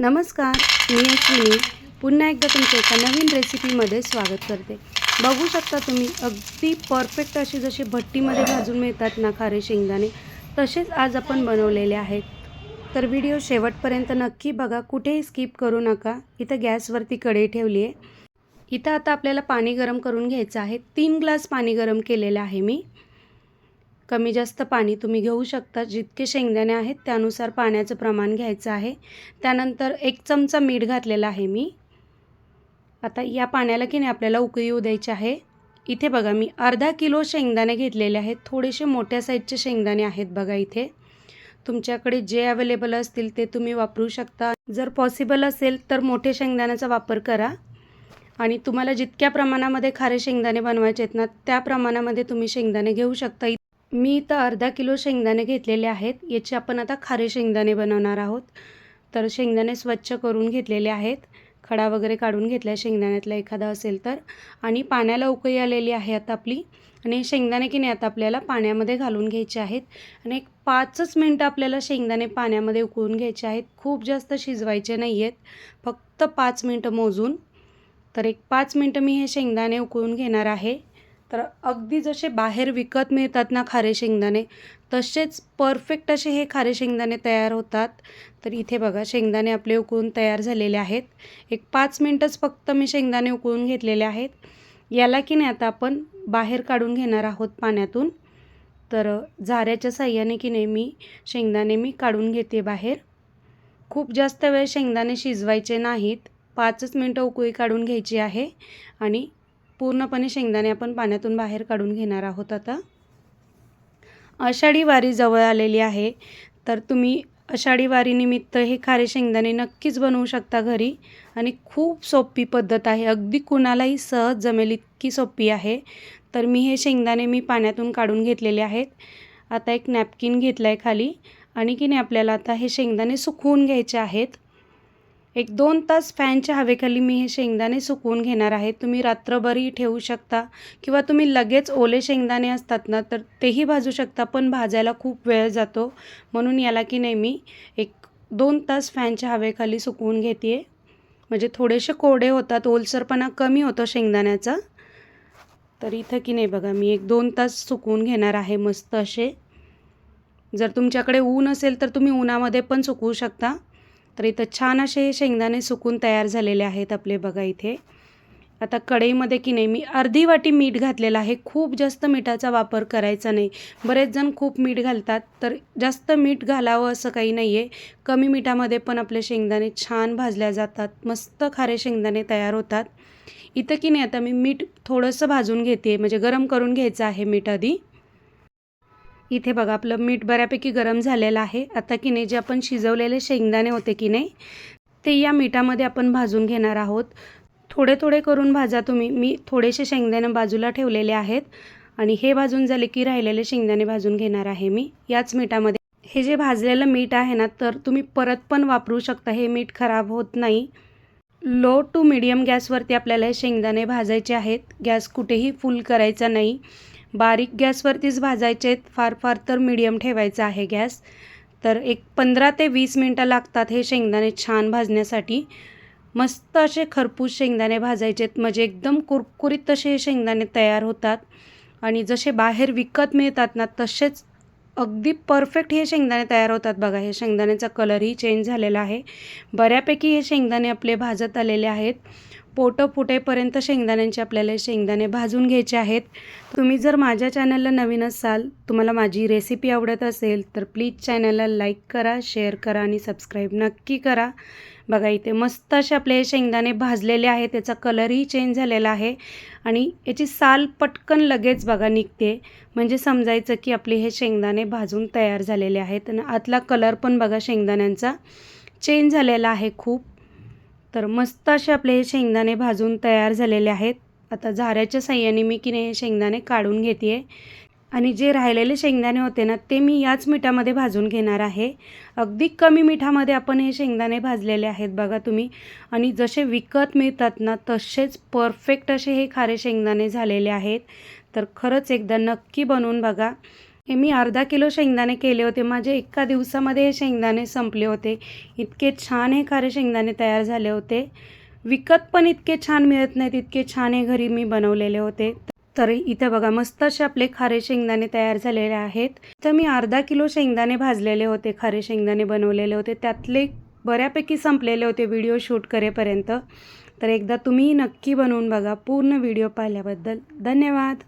नमस्कार मी अश्विनी. पुन्हा एकदा तुमच्या एका नवीन रेसिपीमध्ये स्वागत करते. बघू शकता तुम्ही अगदी परफेक्ट अशी जशी भट्टीमध्ये भाजून मिळतात ना खारे शेंगदाणे तसेच आज आपण बनवलेले आहेत. तर व्हिडिओ शेवटपर्यंत नक्की बघा कुठेही स्किप करू नका. इथं गॅसवरती कढई ठेवली आहे. इथं आता आपल्याला पाणी गरम करून घ्यायचं आहे. तीन ग्लास पाणी गरम केलेलं आहे मी. कमी जास्त पाणी तुम्ही घेऊ शकता. जितके शेंगदाणे आहेत त्यानुसार पाण्याचं प्रमाण घ्यायचं आहे. त्यानंतर एक चमचा मीठ घातलेला आहे मी. आता या पाण्याला की नाही आपल्याला उकळी येऊ द्यायची आहे. इथे बघा मी अर्धा किलो शेंगदाणे घेतलेले आहेत. थोडेसे मोठ्या साईजचे शेंगदाणे आहेत बघा इथे. तुमच्याकडे जे अवेलेबल असतील ते तुम्ही वापरू शकता. जर पॉसिबल असेल तर मोठे शेंगदाण्याचा वापर करा. आणि तुम्हाला जितक्या प्रमाणामध्ये खारे शेंगदाणे बनवायचे आहेत ना त्या प्रमाणामध्ये तुम्ही शेंगदाणे घेऊ शकता. मी इथं अर्धा किलो शेंगदाणे घेतलेले आहेत. याचे आपण आता खारे शेंगदाणे बनवणार आहोत. तर शेंगदाणे स्वच्छ करून घेतलेले आहेत. खडा वगैरे काढून घेतला शेंगदाण्यातला एखादा असेल तर. आणि पाण्याला उकळी आलेली आहे आता आपली. आणि शेंगदाणे की नाही आता आपल्याला पाण्यामध्ये घालून घ्यायचे आहेत. आणि एक पाचच मिनटं आपल्याला शेंगदाणे पाण्यामध्ये उकळून घ्यायचे आहेत. खूप जास्त शिजवायचे नाही आहेत फक्त पाच मिनटं मोजून. तर एक पाच मिनटं मी हे शेंगदाणे उकळून घेणार आहे. तर अगदी जसे बाहेर विकत मिळतात ना खारे शेंगदाणे तसेच परफेक्ट असे हे खारे शेंगदाणे तयार होतात. तर इथे बघा शेंगदाणे आपले उकळून तयार झालेले आहेत. एक पाच मिनटंच फक्त मी शेंगदाणे उकळून घेतलेले आहेत. याला की नाही आता आपण बाहेर काढून घेणार आहोत पाण्यातून. तर झाऱ्याच्या साह्याने की नाही मी शेंगदाणे मी काढून घेते बाहेर. खूप जास्त वेळ शेंगदाणे शिजवायचे नाहीत. पाचच मिनटं उकळी काढून घ्यायची आहे आणि पूर्णपणे शेंगदाणे आपण पाण्यातून बाहेर काढून घेणार आहोत आता. आषाढी वारी जवळ आलेली आहे. तर तुम्ही आषाढी वारीनिमित्त हे खारे शेंगदाणे नक्कीच बनवू शकता घरी. आणि खूप सोपी पद्धत आहे. अगदी कुणालाही सहज जमेल इतकी सोपी आहे. तर मी हे शेंगदाणे मी पाण्यातून काढून घेतलेले आहेत. आता एक नॅपकिन घेतला आहे खाली. आणि की नाही आपल्याला आता हे शेंगदाणे सुकवून घ्यायचे आहेत. एक दोन तास फॅनच्या हवेखाली मी हे शेंगदाणे सुकवून घेणार आहे. तुम्ही रात्रभरही ठेवू शकता किंवा तुम्ही लगेच ओले शेंगदाणे असतात ना तर तेही भाजू शकता पण भाजायला खूप वेळ जातो. म्हणून याला की नाही मी एक दोन तास फॅनच्या हवेखाली सुकवून घेते म्हणजे थोडेसे कोरडे होतात ओलसरपणा कमी होतो शेंगदाण्याचा. तर इथं की नाही बघा मी एक दोन तास सुकवून घेणार आहे मस्त असे. जर तुमच्याकडे ऊन असेल तर तुम्ही उन्हामध्ये पण सुकवू शकता. तर इथं छान असे शेंगदाणे सुकून तयार झालेले आहेत आपले बघा इथे. आता कढईमध्ये की नाही मी अर्धी वाटी मीठ घातलेलं आहे. खूप जास्त मिठाचा वापर करायचा नाही. बरेच जण खूप मीठ घालतात तर जास्त मीठ घालावं असं काही नाही आहे कमी मिठामध्ये पण आपले शेंगदाणे छान भाजल्या जातात. मस्त खारे शेंगदाणे तयार होतात. इथं की नाही आता मी मीठ थोडंसं भाजून घेते म्हणजे गरम करून घ्यायचं आहे मीठ आधी. इथे बघा आपलं मीठ बऱ्यापैकी गरम झालेलं आहे. आता की नाही जे आपण शिजवलेले शेंगदाणे होते की नाही ते या मिठामध्ये आपण भाजून घेणार आहोत. थोडे थोडे करून भाजा तुम्ही. मी थोडेसे शेंगदाणे बाजूला ठेवलेले आहेत आणि हे भाजून झाले की राहिलेले शेंगदाणे भाजून घेणार आहे मी. याच मिठामध्ये हे जे भाजलेलं मीठ आहे ना तर तुम्ही परत पण वापरू शकता. हे मीठ खराब होत नाही. लो टू मिडियम गॅसवरती आपल्याला हे शेंगदाणे भाजायचे आहेत. गॅस कुठेही फुल करायचा नाही. बारीक गॅसवरतीच भाजायचे आहेत. फार फार तर मीडियम ठेवायचा आहे गॅस. तर एक पंधरा ते वीस मिनटं लागतात हे शेंगदाणे छान भाजण्यासाठी. मस्त असे खरपूस शेंगदाणे भाजायचे आहेत. म्हणजे एकदम कुरकुरीत तसे हे शेंगदाणे तयार होतात. आणि जसे बाहेर विकत मिळतात ना तसेच अगदी परफेक्ट हे शेंगदाणे तयार होतात बघा. हे शेंगदाण्याचा कलरही चेंज झालेला आहे. बऱ्यापैकी हे शेंगदाणे आपले भाजत आलेले आहेत. पोटं फुटेपर्यंत शेंगदाण्यांचे आपल्याला शेंगदाणे भाजून घ्यायचे आहेत. तुम्ही जर माझ्या चॅनलला नवीन असाल तुम्हाला माझी रेसिपी आवडत असेल तर प्लीज चॅनलला लाईक करा शेअर करा आणि सबस्क्राईब नक्की करा. बघा इथे मस्त असे आपले हे शेंगदाणे भाजलेले आहेत त्याचा कलरही चेंज झालेला आहे आणि याची साल पटकन लगेच बघा निघते. म्हणजे समजायचं की आपले हे शेंगदाणे भाजून तयार झालेले आहेत आणि आतला कलर पण बघा शेंगदाण्यांचा चेंज झालेला आहे खूप. तर मस्त असे आपले हे शेंगदाणे भाजून तयार झालेले आहेत. आता झाऱ्याच्या साह्याने मी की नाही हे शेंगदाणे काढून घेते आहे आणि जे राहिलेले शेंगदाणे होते ना ते मी याच मिठामध्ये भाजून घेणार आहे. अगदी कमी मिठामध्ये आपण हे शेंगदाणे भाजलेले आहेत बघा तुम्ही. आणि जसे विकत मिळतात ना तसेच परफेक्ट असे हे खारे शेंगदाणे झालेले आहेत. तर खरंच एकदा नक्की बनवून बघा. हे मी अर्धा किलो शेंगदाणे केले होते. माझे एका दिवसामध्ये हे शेंगदाणे संपले होते. इतके छान हे खारे शेंगदाणे तयार झाले होते. विकत पण इतके छान मिळत नाहीत इतके छान हे घरी मी बनवलेले होते. तर इथं बघा मस्त असे आपले खारे शेंगदाणे तयार झालेले आहेत. तर मी अर्धा किलो शेंगदाणे भाजलेले होते खारे शेंगदाणे बनवलेले होते. त्यातले बऱ्यापैकी संपलेले होते व्हिडिओ शूट करेपर्यंत. तर एकदा तुम्ही नक्की बनवून बघा पूर्ण व्हिडिओ पाहिल्याबद्दल धन्यवाद.